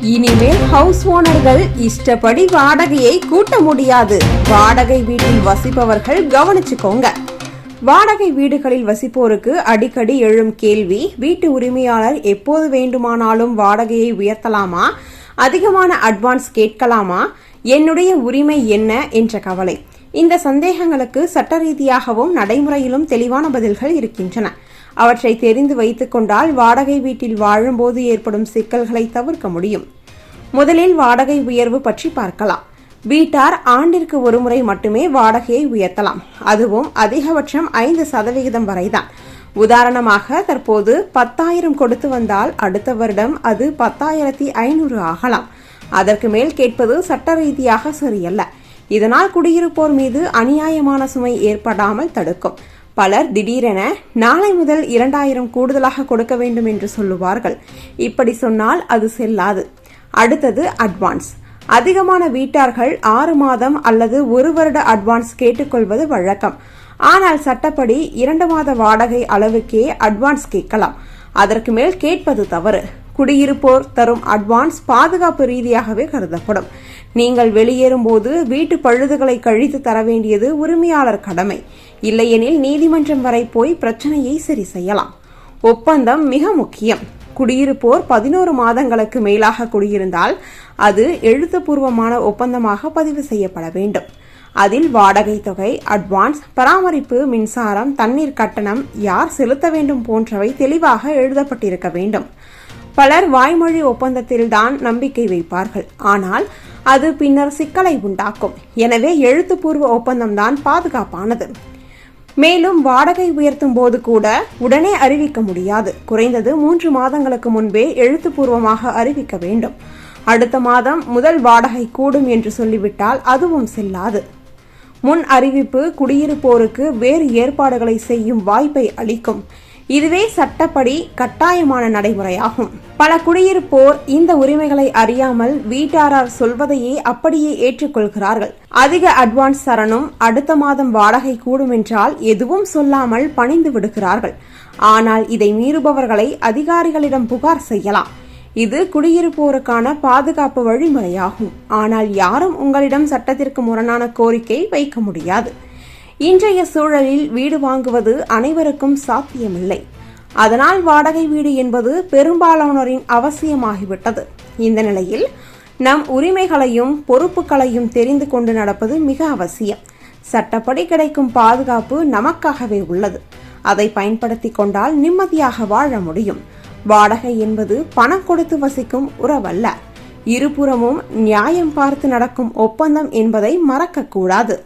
இனிமேல் ஹவுஸ் ஓனர்கள் இஷ்டப்படி வாடகையை கூட்ட முடியாது. வாடகை வீட்டில் வசிப்பவர்கள் கவனிச்சுக்கோங்க. வாடகை வீடுகளில் வசிப்போருக்கு அடிக்கடி எழும் கேள்வி வீட்டு உரிமையாளர் எப்போது வேண்டுமானாலும் வாடகையை உயர்த்தலாமா? அதிகமான அட்வான்ஸ் கேட்கலாமா? என்னுடைய உரிமை என்ன? என்ற கவலை. இந்த சந்தேகங்களுக்கு சட்ட ரீதியாகவும் நடைமுறையிலும் தெளிவான பதில்கள் இருக்கின்றன. அவற்றை தெரிந்து வைத்துக்கொண்டால் வாடகை வீட்டில் வாழும்போது ஏற்படும் சிக்கல்களை தவிர்க்க முடியும். முதலில் வாடகை உயர்வு பற்றி பார்க்கலாம். வீட்டார் ஆண்டிற்கு ஒருமுறை மட்டுமே வாடகையை உயர்த்தலாம். அதுவும் அதிகபட்சம் ஐந்து சதவிகிதம் வரைதான். உதாரணமாக தற்போது பத்தாயிரம் கொடுத்து வந்தால் அடுத்த வருடம் அது பத்தாயிரத்தி ஐநூறு ஆகலாம். அதற்கு மேல் கேட்பது சட்ட ரீதியாக சரியல்ல. இதனால் குடியிருப்போர் மீது அநியாயமான சுமை ஏற்படாமல் தடுக்கும். பலர் திடீரென நாளை முதல் இரண்டாயிரம் கூடுதலாக கொடுக்க வேண்டும் என்று சொல்லுவார்கள். இப்படி சொன்னால் அது செல்லாது. அடுத்தது அட்வான்ஸ் அதிகமான வீட்டார்கள் ஆறு மாதம் அல்லது ஒரு வருட அட்வான்ஸ் கேட்டுக்கொள்வது வழக்கம். ஆனால் சட்டப்படி இரண்டு மாத வாடகை அளவுக்கே அட்வான்ஸ் கேட்கலாம். அதற்கு மேல் கேட்பது தவறு. குடியிருப்போர் தரும் அட்வான்ஸ் பாதுகாப்பு ரீதியாகவே கருதப்படும். நீங்கள் வெளியேறும்போது வீட்டு பழுதுகளை கழித்து தர வேண்டியது உரிமையாளர் கடமை. இல்லையெனில் நீதிமன்றம் வரை போய் பிரச்சனையை சரி செய்யலாம். ஒப்பந்தம் மிக முக்கியம். குடியிருப்போர் பதினோரு மாதங்களுக்கு மேலாக குடியிருந்தால் அது எழுத்துப்பூர்வமான ஒப்பந்தமாக பதிவு செய்யப்பட வேண்டும். அதில் வாடகை தொகை அட்வான்ஸ் பராமரிப்பு மின்சாரம் தண்ணீர் கட்டணம் யார் செலுத்த வேண்டும் போன்றவை தெளிவாக எழுதப்பட்டிருக்க வேண்டும். பலர் வாய்மொழி ஒப்பந்தத்தில்தான் நம்பிக்கை வைப்பார்கள். ஆனால் அது பின்னர் சிக்கலை உண்டாக்கும். எனவே எழுத்துப்பூர்வ ஒப்பந்தம்தான் பாதுகாப்பானது. மேலும் வாடகை உயர்த்தும் போது கூட உடனே அறிவிக்க முடியாது. குறைந்தது மூன்று மாதங்களுக்கு முன்பே எழுத்துப்பூர்வமாக அறிவிக்க வேண்டும். அடுத்த மாதம் முதல் வாடகை கூடும் என்று சொல்லிவிட்டால் அதுவும் செல்லாது. முன் அறிவிப்பு குடியிருப்போருக்கு வேறு ஏற்பாடுகளை செய்யும் வாய்ப்பை அளிக்கும். இதுவே சட்டப்படி கட்டாயமான நடைமுறையாகும். பல குடியிருப்போர் இந்த உரிமைகளை அறியாமல் வீட்டாரார் சொல்வதையே அப்படியே ஏற்றுக்கொள்கிறார்கள். அதிக அட்வான்ஸ் தரணும் அடுத்த மாதம் வாடகை கூடும் என்றால் எதுவும் சொல்லாமல் பணிந்து விடுகிறார்கள். ஆனால் இதை மீறுபவர்களை அதிகாரிகளிடம் புகார் செய்யலாம். இது குடியிருப்போருக்கான பாதுகாப்பு வழிமுறையாகும். ஆனால் யாரும் உங்களிடம் சட்டத்திற்கு முரணான கோரிக்கை வைக்க முடியாது. இன்றைய சூழலில் வீடு வாங்குவது அனைவருக்கும் சாத்தியமில்லை. அதனால் வாடகை வீடு என்பது பெரும்பாலானோரின் அவசியமாகிவிட்டது. இந்த நிலையில் நம் உரிமைகளையும் பொறுப்புகளையும் தெரிந்து கொண்டு நடப்பது மிக அவசியம். சட்டப்படி கிடைக்கும் பாதுகாப்பு நமக்காகவே உள்ளது. அதை பயன்படுத்தி கொண்டால் நிம்மதியாக வாழ முடியும். வாடகை என்பது பணம் கொடுத்து வசிக்கும் உறவல்ல. இருபுறமும் நியாயம் பார்த்து நடக்கும் ஒப்பந்தம் என்பதை மறக்கக்கூடாது.